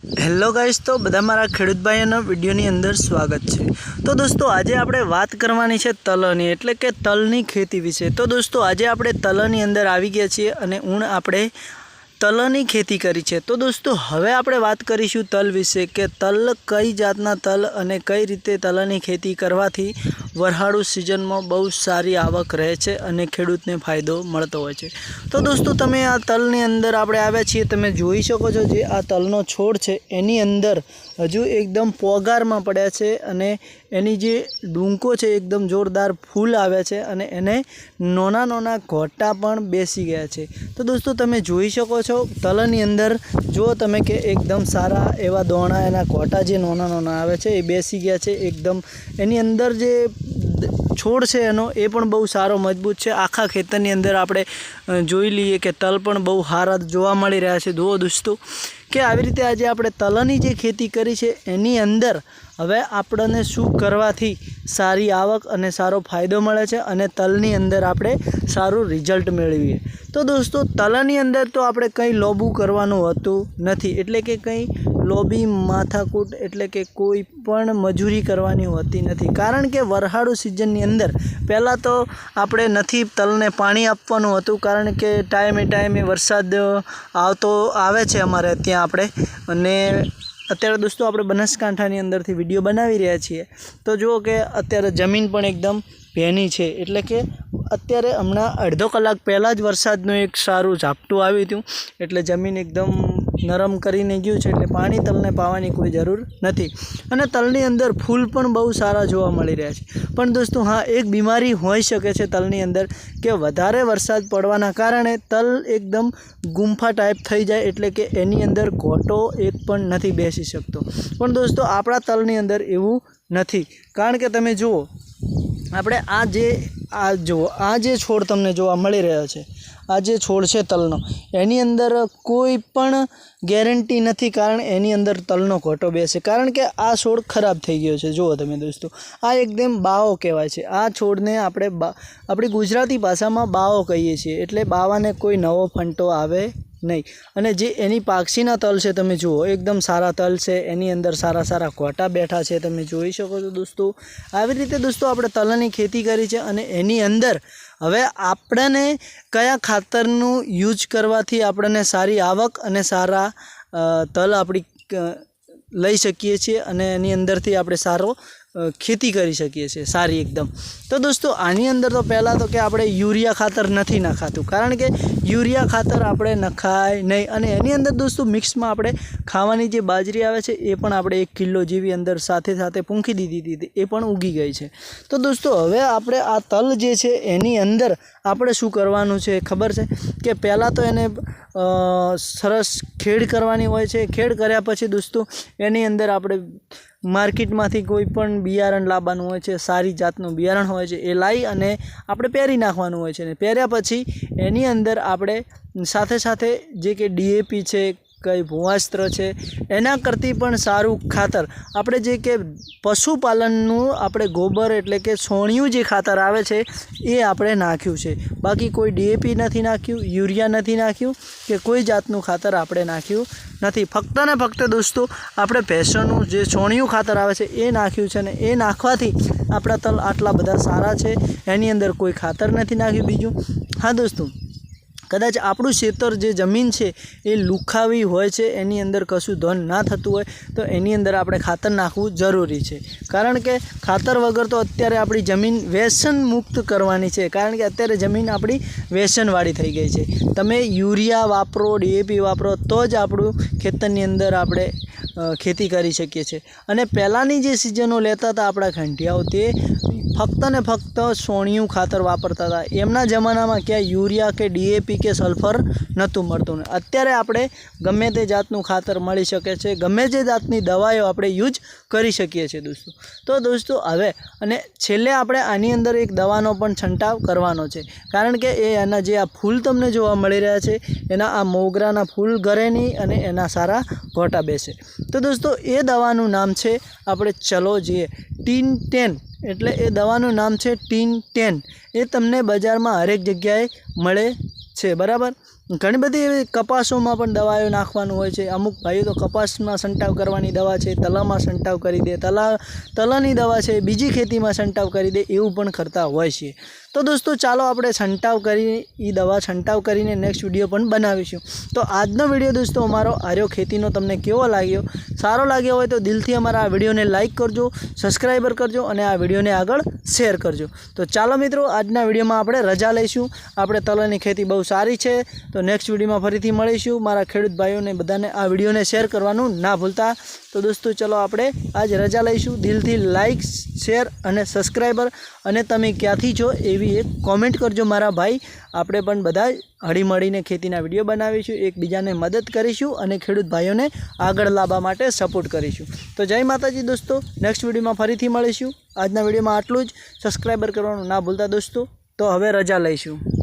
Hello guys, તો બધા મારા ખેડૂત ભાઈઓના વિડીયોની અંદર સ્વાગત છે. તો દોસ્તો, આજે આપણે વાત કરવાની છે તલની, એટલે કે તલની ખેતી વિશે. તો દોસ્તો, આજે આપણે તલની અંદર આવી ગયા છીએ અને ઊણ આપણે તલની ખેતી કરી છે. તો દોસ્તો, હવે આપણે વાત કરીશું તલ વિશે કે તલ કઈ જાતના તલ અને કઈ રીતે તલની ખેતી કરવાથી વરહાળુ સિઝનમાં બહુ સારી આવક રહે છે અને ખેડૂતને ફાયદો મળતો હોય છે. તો દોસ્તો, તમે આ તલની અંદર આપણે આવ્યા છીએ, તમે જોઈ શકો છો જે આ તલનો છોડ છે, એની અંદર હજુ એકદમ પોગારમાં પડ્યા છે અને એની જે ડૂંકો છે, એકદમ જોરદાર ફૂલ આવ્યા છે અને એને નાના નાના ઘોટા પણ બેસી ગયા છે. તો દોસ્તો, તમે જોઈ શકો છો, તલની અંદર જો તમે કે એકદમ સારા એવા દોણા, એના ઘોટા જે નાના નાના આવે છે, એ બેસી ગયા છે, એકદમ એની અંદર જે છોડ છે એનો, એ પણ બહુ સારો, મજબૂત છે. આખા ખેતરની અંદર આપણે જોઈ લઈએ કે તલ પણ બહુ સારા જોવા મળી રહ્યા છે જુઓ દોસ્તો. કે આવી રીતે આજે આપણે તલની જે ખેતી કરી છે, એની અંદર હવે આપણને શું કરવાથી સારી આવક અને સારો ફાયદો મળે છે અને તલની અંદર આપણે સારું રિઝલ્ટ મેળવીએ. તો દોસ્તો, તલની અંદર તો આપણે કંઈ લોબું કરવાનું હોતું નથી. એટલે કે કંઈ લોબી માથાકૂટ એટલે કે કોઈ પણ મજૂરી કરવાની હોતી નથી. કારણ કે વરહાળુ સિઝનની અંદર પહેલાં તો આપણે નથી તલને પાણી આપવાનું હતું, કારણ કે ટાઈમે ટાઈમે વરસાદ આવતો આવે છે અમારે ત્યાં આપણે. અને અત્યારે દોસ્તો આપણે બનાસકાંઠાની અંદરથી વીડિયો બનાવી રહ્યા છીએ. તો જુઓ કે અત્યારે જમીન પણ એકદમ ભેની છે. એટલે કે અત્યારે હમણાં અડધો કલાક પહેલાં જ વરસાદનું એક સારું ઝાપટું આવ્યું હતું. એટલે જમીન એકદમ નરમ કરીને ગયું છે એટલે પાણી તલને પાવાની કોઈ જરૂર નથી. અને તલની અંદર ફૂલ પણ બહુ સારા જોવા મળી રહ્યા છે. પણ દોસ્તો, હા, એક બીમારી હોઈ શકે છે તલની અંદર કે વધારે વરસાદ પડવાના કારણે તલ એકદમ ગુંફા ટાઈપ થઈ જાય એટલે કે એની અંદર ઘોટો એક પણ નથી બેસી શકતો. પણ દોસ્તો, આપણા તલની અંદર એવું નથી. કારણ કે તમે જુઓ, આપણે આ જે, આ જુઓ, આ જે છોડ તમને જોવા મળી રહ્યો છે આ જે છોડ છે તલનો. એની અંદર કોઈ પણ ગેરંટી નથી કારણ એની અંદર તલનો ઘોટો બેસે. કારણ કે આ છોડ ખરાબ થઈ ગયો છે. જુઓ તમે દોસ્તો, આ એકદમ બાવો કહેવાય છે. આ છોડને આપણે બા, આપણી ગુજરાતી ભાષામાં બાવો કહીએ છીએ. એટલે બાવાને કોઈ નવો ફંટો આવે નહીં. અને જે એની પાક્ષીના તલ છે તમે જુઓ, એકદમ સારા તલ છે, એની અંદર સારા સારા ઘોટા બેઠા છે, તમે જોઈ શકો છો દોસ્તો. આવી રીતે દોસ્તો આપણે તલની ખેતી કરી છે અને એની અંદર હવે આપણને કયા ખાતરનું યુઝ કરવાથી આપણને સારી આવક અને સારા તલ આપણી લઈ શકીએ છીએ અને એની અંદરથી આપણે સારો ખેતી કરી શકીએ છીએ, સારી એકદમ. તો દોસ્તો, આની અંદર તો પહેલાં તો કે આપણે યુરિયા ખાતર નથી નખાતું. કારણ કે યુરિયા ખાતર આપણે નખાય નહીં અને એની અંદર દોસ્તો, મિક્સમાં આપણે ખાવાની જે બાજરી આવે છે, એ પણ આપણે એક કિલો જેવી અંદર સાથે સાથે પૂંખી દીધી હતી એ પણ ઉગી ગઈ છે. તો દોસ્તો, હવે આપણે આ તલ જે છે, એની અંદર આપણે શું કરવાનું છે, ખબર છે? કે પહેલાં તો એને સરસ ખેડ કરવાની હોય છે. ખેડ કર્યા પછી દોસ્તો, એની અંદર આપણે માર્કેટમાંથી કોઈ પણ બિયારણ લાવવાનું હોય છે, સારી જાતનું બિયારણ હોય છે, એ લાવી અને આપણે પહેરી નાખવાનું હોય છે. ને પહેર્યા પછી એની અંદર આપણે સાથે સાથે જે કે ડીએપી છે કંઈ ભૂવાસ્ત્ર છે, એના કરતી પણ સારું ખાતર. આપણે જે કે પશુપાલનનું આપણે ગોબર એટલે કે છોણિયું જે ખાતર આવે છે, એ આપણે નાખ્યું છે. બાકી કોઈ ડીએપી નથી નાખ્યું, યુરિયા નથી નાખ્યું, કે કોઈ જાતનું ખાતર આપણે નાખ્યું નથી. ફક્ત ને ફક્ત દોસ્તો, આપણે ભેંસોનું જે છોણિયું ખાતર આવે છે, એ નાખ્યું છે ને એ નાખવાથી આપણા તલ આટલા બધા સારા છે. એની અંદર કોઈ ખાતર નથી નાખ્યું બીજું. હા દોસ્તો. કદાચ આપણું ખેતર જે જમીન છે એ લુખાવી હોય છે, એની અંદર કશું ધન ના થતું હોય, તો એની અંદર આપણે ખાતર નાખવું જરૂરી છે. કારણ કે ખાતર વગર તો અત્યારે આપણી જમીન વ્યસન મુક્ત કરવાની છે. કારણ કે અત્યારે જમીન આપણી વ્યસનવાળી થઈ ગઈ છે. તમે યુરિયા વાપરો ડીએપી વાપરો, તો જ આપણું ખેતરની અંદર આપણે ખેતી કરી શકીએ છીએ. અને પહેલાંની જે સિઝનો લેતા હતા આપણા ઘંટિયાઓ, તે ફક્ત ને ફક્ત સોણિયું ખાતર વાપરતા હતા. એમના જમાનામાં ક્યાંય યુરિયા કે ડીએપી કે સલ્ફર નહોતું મળતું અત્યારે આપણે ગમે તે જાતનું ખાતર મળી શકે છે, ગમે તે જાતની દવાઓ આપણે યુઝ કરી શકીએ છીએ દોસ્તો. તો દોસ્તો, હવે અને છેલ્લે આપણે આની અંદર એક દવાનો પણ છંટાવ કરવાનો છે. કારણ કે એ એના જે આ ફૂલ તમને જોવા મળી રહ્યા છે, એના આ મોગરાના ફૂલ ઘરેની અને એના સારા ઘોટા બેસે. તો દોસ્તો, એ દવાનું નામ છે, આપણે ચલો જઈએ. ટીન ટેન. એટલે એ દવાનું નામ છે ટીન ટેન. એ તમને બજારમાં હરેક જગ્યાએ મળે છે. બરાબર? ઘણી બધી એવી કપાસોમાં પણ દવાઓ નાખવાનું હોય છે. અમુક ભાઈઓ તો કપાસમાં સંટાવ કરવાની દવા છે, તલામાં સંટાવ કરી દે, તલા, તલાની દવા છે, બીજી ખેતીમાં સંટાવ કરી દે એવું પણ કરતા હોય છે. તો દોસ્તો, ચાલો આપણે છંટાવ કરી એ દવા છંટાવ કરીને નેક્સ્ટ વીડિયો પણ બનાવીશું. તો આજનો વીડિયો દોસ્તો અમારો આર્યો ખેતીનો તમને કેવો લાગ્યો? સારો લાગ્યો હોય તો દિલથી અમારા આ વિડીયોને લાઇક કરજો સબસ્ક્રાઈબર કરજો અને આ વિડીયોને આગળ શેર કરજો. તો ચાલો મિત્રો, આજના વિડીયોમાં આપણે રજા લઈશું. આપણે તલની ખેતી બહુ સારી છે તો નેક્સ્ટ વિડીયોમાં ફરીથી મળીશું. મારા ખેડૂત ભાઈઓને બધાને આ વિડીયોને શેર કરવાનું ના ભૂલતા. તો દોસ્તો, ચલો આપણે આજ રજા લઈશું. દિલથી લાઇક શેર અને સબસ્ક્રાઈબર અને તમે ક્યાંથી છો એવી એક કોમેન્ટ કરજો મારા ભાઈ. આપણે પણ બધા હળીમળીને ખેતીના વીડિયો બનાવીશું. એકબીજાને મદદ કરીશું અને ખેડૂત ભાઈઓને આગળ લાવવા માટે સપોર્ટ કરીશું. તો જય માતાજી દોસ્તો. નેક્સ્ટ વિડીયોમાં ફરીથી મળીશું. આજના વિડીયોમાં આટલું જ. સબસ્ક્રાઈબર કરવાનું ના ભૂલતા દોસ્તો. તો હવે રજા લઈશું.